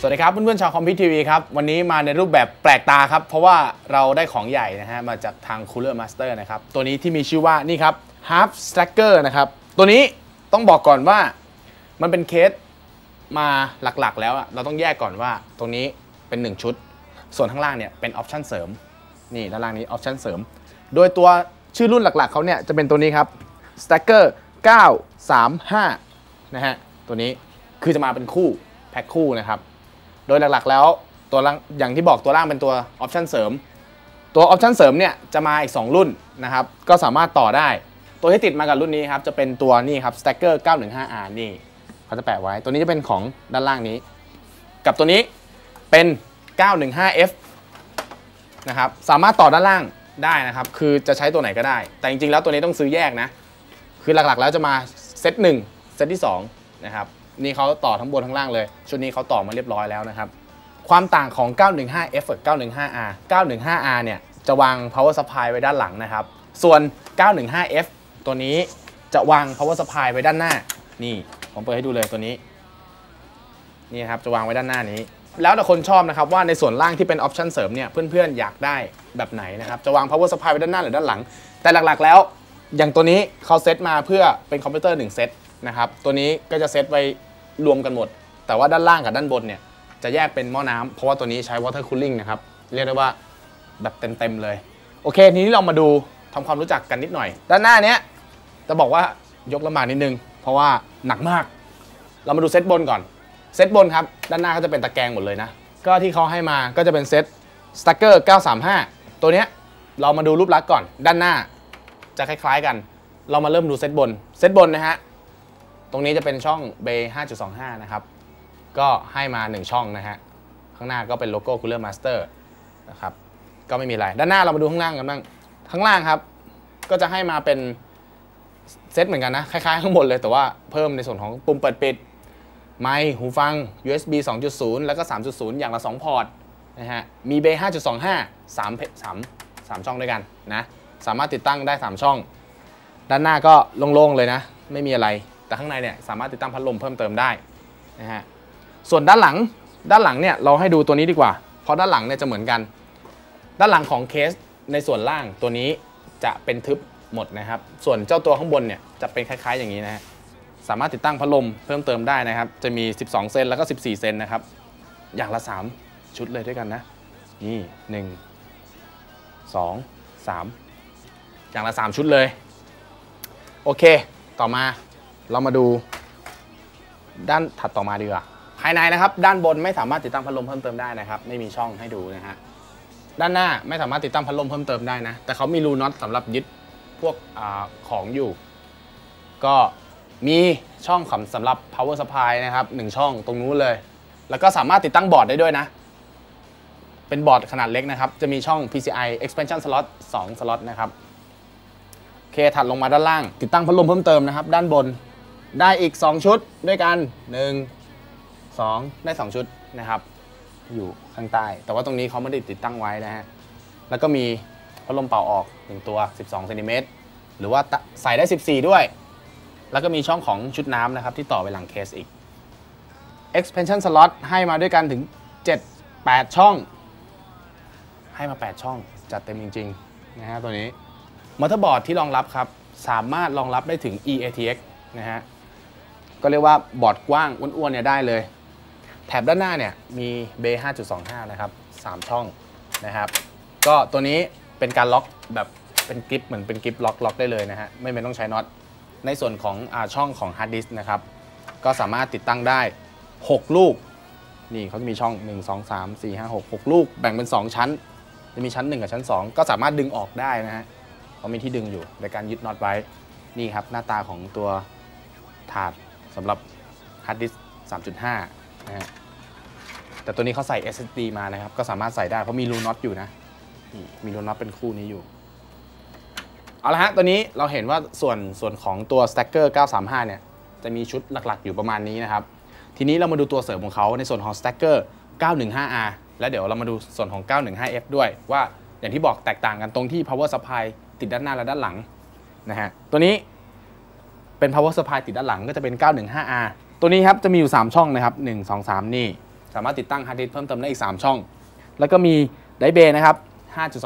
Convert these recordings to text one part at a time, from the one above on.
สวัสดีครับเพื่อนๆชาวคอมพิวทีวีครับ วันนี้มาในรูปแบบแปลกตาครับ เพราะว่าเราได้ของใหญ่นะฮะ มาจากทาง Cooler Master นะครับ ตัวนี้ที่มีชื่อว่านี่ครับ Half Stacker นะครับ ตัวนี้ต้องบอกก่อนว่ามันเป็นเคสมาหลักๆ แล้วอะเราต้องแยกก่อนว่าตรงนี้เป็น 1 ชุด ส่วนข้างล่างเนี่ยเป็นออปชั่นเสริม นี่ด้านล่างนี้ออปชั่นเสริม โดยตัวชื่อรุ่นหลักๆเขาเนี่ยจะเป็นตัวนี้ครับ Stacker 935นะฮะตัวนี้คือจะมาเป็นคู่แพ็คคู่นะครับ โดยหลักๆ แล้วตัวอย่างที่บอกตัวล่างเป็นตัวออปชันเสริม ตัวออปชันเสริมเนี่ยจะมาอีก 2 รุ่นนะครับ ก็สามารถต่อได้ ตัวที่ติดมากับรุ่นนี้ครับ จะเป็นตัวนี่ครับ Stacker 915R นี่เขาจะแปะไว้ ตัวนี้จะเป็นของด้านล่างนี้ กับตัวนี้เป็น 915F นะครับ สามารถต่อด้านล่างได้นะครับ คือจะใช้ตัวไหนก็ได้ แต่จริงๆ แล้วตัวนี้ต้องซื้อแยกนะ คือหลักๆ แล้วจะมาเซตหนึ่งเซตที่2นะครับ นี่เขาต่อทั้งบนทั้งล่างเลย ชุดนี้เขาต่อมาเรียบร้อยแล้วนะครับ ความต่างของ 915F กับ 915R 915R เนี่ยจะวาง power supply ไว้ด้านหลังนะครับ ส่วน 915F ตัวนี้จะวาง power supply ไว้ด้านหน้า นี่ ผมเปิดให้ดูเลยตัวนี้ นี่ครับ จะวางไว้ด้านหน้านี้ แล้วแต่คนชอบนะครับว่าในส่วนล่างที่เป็นออปชันเสริมเนี่ย เพื่อนๆ อยากได้แบบไหนนะครับ จะวาง power supply ไว้ด้านหน้าหรือด้านหลัง แต่หลักๆ แล้ว อย่างตัวนี้เขาเซตมาเพื่อเป็นคอมพิวเตอร์1เซตนะครับ ตัวนี้ก็จะเซตไว้ รวมกันหมด แต่ว่าด้านล่างกับด้านบนเนี่ยจะแยกเป็นหม้อน้ำเพราะว่าตัวนี้ใช้ water cooling นะครับ เรียกได้ว่าแบบเต็มๆเลย โอเค ทีนี้เรามาดูทำความรู้จักกันนิดหน่อย ด้านหน้าเนี้ยจะบอกว่ายกลำบากนิดนึง เพราะว่าหนักมาก เรามาดูเซตบนก่อน เซตบนครับ ด้านหน้าก็จะเป็นตะแกรงหมดเลยนะ ก็ที่เขาให้มาก็จะเป็นเซต Stacker 935 ตัวเนี้ยเรามาดูรูปลักษณ์ก่อน ด้านหน้าจะคล้าย ๆกัน เรามาเริ่มดูเซตบน เซตบนนะฮะ ตรงนี้จะเป็นช่องเบย์5.25 นะครับ ก็ให้มา 1 ช่องนะฮะ ข้างหน้าก็เป็นโลโก้ Cooler Master นะครับ ก็ไม่มีอะไร ด้านหน้าเรามาดูข้างล่างกันบ้าง ข้างล่างครับ ก็จะให้มาเป็นเซตเหมือนกันนะ คล้ายๆ ข้างบนเลย แต่ว่าเพิ่มในส่วนของปุ่มเปิดปิด ไมค์หูฟัง USB 2.0 แล้วก็ 3.0 อย่างละ 2 พอร์ตนะฮะ มีเบย์5.25 3เพ3 3 ช่องด้วยกันนะ สามารถติดตั้งได้ 3 ช่อง ด้านหน้าก็โล่งๆเลยนะ ไม่มีอะไร แต่ข้างในเนี่ยสามารถติดตั้งพัดลมเพิ่มเติมได้นะฮะส่วนด้านหลังด้านหลังเนี่ยเราให้ดูตัวนี้ดีกว่า เพราะด้านหลังเนี่ยจะเหมือนกัน ด้านหลังของเคสในส่วนล่างตัวนี้จะเป็นทึบหมดนะครับ ส่วนเจ้าตัวข้างบนเนี่ยจะเป็นคล้ายๆอย่างนี้นะฮะสามารถติดตั้งพัดลมเพิ่มเติมได้นะครับ จะมี 12 เซนแล้วก็ 14 เซนนะครับ อย่างละ 3 ชุดเลยด้วยกันนะ นี่ 1 2 3 อย่างละ 3 ชุดเลย โอเค ต่อมา เรามาดูด้านถัดต่อมาดีกว่าภายในนะครับ ด้านบนไม่สามารถติดตั้งพัดลมเพิ่มเติมได้นะครับ ไม่มีช่องให้ดูนะฮะด้านหน้าไม่สามารถติดตั้งพัดลมเพิ่มเติมได้นะ แต่เขามีรูน็อตสำหรับยึดพวกอของอยู่ ก็มีช่องสำหรับ power supply นะครับหนึ่งช่องตรงนู้นเลย แล้วก็สามารถติดตั้งบอร์ดได้ด้วยนะ เป็นบอร์ดขนาดเล็กนะครับ จะมีช่อง PCI expansion slot 2 slot นะครับ โอเคถัดลงมาด้านล่าง ติดตั้งพัดลมเพิ่มเติมนะครับ ด้านบน ได้อีก 2 ชุดด้วยกัน 1 2 ได้ 2 ชุดนะครับ อยู่ข้างใต้ แต่ว่าตรงนี้เขาไม่ได้ติดตั้งไว้นะฮะ แล้วก็มีพัดลมเป่าออก 1 ตัว 12เซนติเมตรหรือว่าใส่ได้ 14 ด้วย แล้วก็มีช่องของชุดน้ำนะครับ ที่ต่อไปหลังเคสอีก expansion slot ให้มาด้วยกันถึง 7 8 ช่อง ให้มา 8 ช่อง จัดเต็มจริงๆนะฮะตัวนี้มอเตอร์บอร์ดที่รองรับครับ สามารถรองรับได้ถึง eATX นะฮะ ก็เรียกว่าบอร์ดกว้างอ้วนๆเนี่ยได้เลย แถบด้านหน้าเนี่ยมีเบย์5.25 นะครับ 3 ช่องนะครับ ก็ตัวนี้เป็นการล็อกแบบเป็นกริปเหมือนเป็นกริปล็อกล็อกได้เลยนะฮะไม่เป็นต้องใช้น็อตในส่วนของอาช่องของฮาร์ดดิสก์นะครับ ก็สามารถติดตั้งได้ 6 ลูก นี่เขาจะมีช่อง 1 2 3 4 5 6 6 ลูก แบ่งเป็น 2 ชั้น จะมีชั้น 1 กับชั้น 2 ก็สามารถดึงออกได้นะฮะเขามีที่ดึงอยู่ในการยึดน็อตไว้ นี่ครับหน้าตาของตัวถาด สำหรับฮาร์ดดิสก์3.5 นะฮะ แต่ตัวนี้เขาใส่ SSD มานะครับ ก็สามารถใส่ได้ เพราะมีรูน็อตอยู่นะ มีรูน็อตเป็นคู่นี้อยู่ เอาละฮะ ตัวนี้เราเห็นว่าส่วนส่วนของตัว Stacker 935 เนี่ย จะมีชุดหลักๆ อยู่ประมาณนี้นะครับ ทีนี้เรามาดูตัวเสริมของเขาในส่วนของ Stacker 915R แล้วเดี๋ยวเรามาดูส่วนของ 915F ด้วยว่าอย่างที่บอกแตกต่างกันตรงที่ power supply ติดด้านหน้าและด้านหลังนะฮะ ตัวนี้ เป็น power supply ติดด้านหลังก็จะเป็น 915R ตัวนี้ครับจะมีอยู่ 3 ช่องนะครับ 1 2 3 นี่ สามารถติดตั้งฮาร์ดดิสก์เพิ่มเติมได้อีก 3 ช่อง แล้วก็มีไดเบย์นะครับ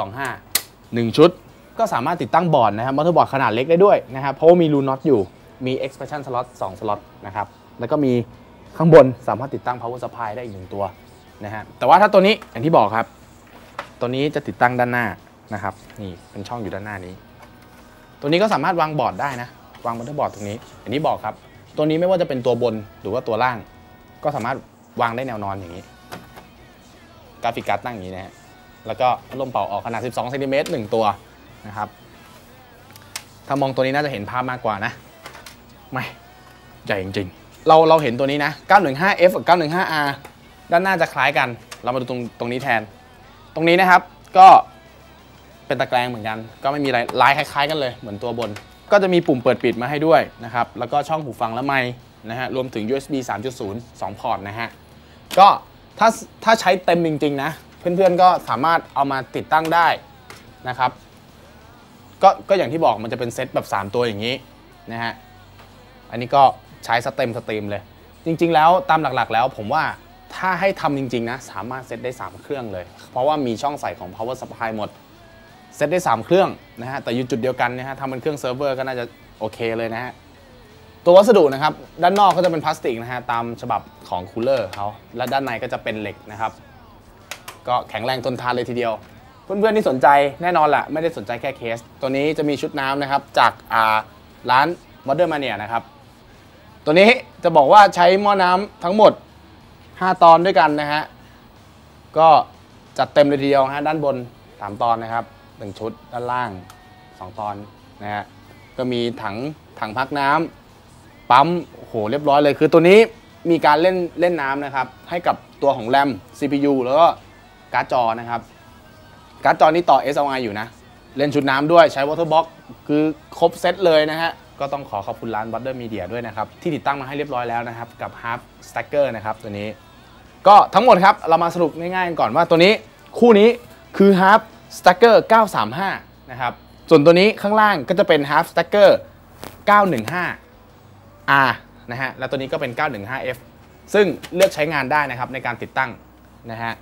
5.25 1 ชุด ก็สามารถติดตั้งบอร์ดนะครับมอเตอร์บอร์ดขนาดเล็กได้ด้วยนะครับเพราะว่ามีรูน็อตอยู่มี expansion slot 2สล็อตนะครับแล้วก็มีข้างบนสามารถติดตั้ง power supply ได้อีกหนึ่งตัวนะฮะแต่ว่าถ้าตัวนี้อย่างที่บอกครับ ตัวนี้จะติดตั้งด้านหน้านะครับนี่เป็นช่องอยู่ด้านหน้านี้ ตัวนี้ก็สามารถวางบอร์ดได้นะ วางมอเตอร์บอร์ดตรงนี้ อย่างที่บอกครับ ตัวนี้ไม่ว่าจะเป็นตัวบนหรือว่าตัวล่าง ก็สามารถวางได้แนวนอนอย่างนี้ กราฟิกการ์ดตั้งอย่างนี้นะฮะแล้วก็พัดลมเป่าออกขนาด 12เซนติเมตรหนึ่งตัวนะครับ ถ้ามองตัวนี้น่าจะเห็นภาพมากกว่านะ ไม่ใหญ่จริงๆ เราเราเห็นตัวนี้นะ 915F กับ 915R ด้านหน้าจะคล้ายกัน เรามาดูตรงตรงนี้แทน ตรงนี้นะครับก็เป็นตะแกรงเหมือนกัน ก็ไม่มีอะไรลายคล้าย ๆ กันเลยเหมือนตัวบน ก็จะมีปุ่มเปิดปิดมาให้ด้วยนะครับ แล้วก็ช่องหูฟังและไมค์นะฮะ รวมถึง USB 3.0 2 พอร์ตนะฮะ ก็ถ้าถ้าใช้เต็มจริง ๆ นะ เพื่อนๆก็สามารถเอามาติดตั้งได้นะครับ ก็ก็อย่างที่บอกมันจะเป็นเซตแบบ 3 ตัวอย่างนี้นะฮะ อันนี้ก็ใช้สเต็มสตรีมเลย จริง ๆ แล้วตามหลักๆ แล้วผมว่าถ้าให้ทำจริง ๆ นะ สามารถเซตได้ 3 เครื่องเลย เพราะว่ามีช่องใส่ของ power supply หมด เซตได้ 3 เครื่องนะฮะแต่อยู่จุดเดียวกันนะฮะทำเป็นเครื่องเซิร์ฟเวอร์ก็น่าจะโอเคเลยนะฮะตัววัสดุนะครับ ด้านนอกก็จะเป็นพลาสติกนะฮะตามฉบับของคูลเลอร์เขาและด้านในก็จะเป็นเหล็กนะครับ ก็แข็งแรงทนทานเลยทีเดียว เพื่อนๆที่สนใจแน่นอนแหละไม่ได้สนใจแค่เคส ตัวนี้จะมีชุดน้ำนะครับ จากอ่าร้าน Modern Mania นะครับ ตัวนี้จะบอกว่าใช้หม้อน้ำทั้งหมด 5 ตอนด้วยกันนะฮะก็จัดเต็มเลยทีเดียวฮะด้านบน 3 ตอนนะครับ 1ชุดด้านล่าง 2 ตอนนะฮะก็มีถังถังพักน้ำปั๊มโอ้โหเรียบร้อยเลย คือตัวนี้มีการเล่นเล่นน้ำนะครับ ให้กับตัวของแรม CPU แล้วก็การ์ดจอนะครับ การ์ดจอนี้ต่อ SLI อยู่นะ เล่นชุดน้ำด้วยใช้ Water Box คือครบเซตเลยนะฮะ ก็ต้องขอขอบคุณร้าน Butter Media ด้วยนะครับ ที่ติดตั้งมาให้เรียบร้อยแล้วนะครับ กับ Half Stacker นะครับตัวนี้ ก็ทั้งหมดครับ เรามาสรุปง่ายๆกันก่อนว่าตัวนี้คู่นี้คือ Half Stacker 935 นะครับ ส่วนตัวนี้ข้างล่างก็จะเป็น Half Stacker 915 R นะฮะ แล้วตัวนี้ก็เป็น 915F ซึ่งเลือกใช้งานได้นะครับในการติดตั้งนะฮะ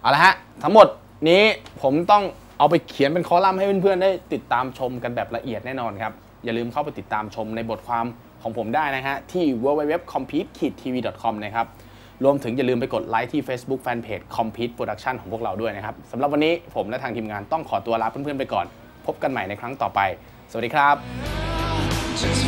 เอาละฮะ ทั้งหมดนี้ผมต้องเอาไปเขียนเป็นคอลัมน์ให้เพื่อนๆ ได้ติดตามชมกันแบบละเอียดแน่นอนครับ อย่าลืมเข้าไปติดตามชมในบทความของผมได้นะฮะ ที่ www.compete-tv.com นะครับ รวมถึงอย่าลืมไปกดไลค์ที่ Facebook Fanpage Compete Production ของพวกเราด้วยนะครับสำหรับวันนี้ผมและทางทีมงานต้องขอตัวลาเพื่อนๆไปก่อน พบกันใหม่ในครั้งต่อไป สวัสดีครับ Just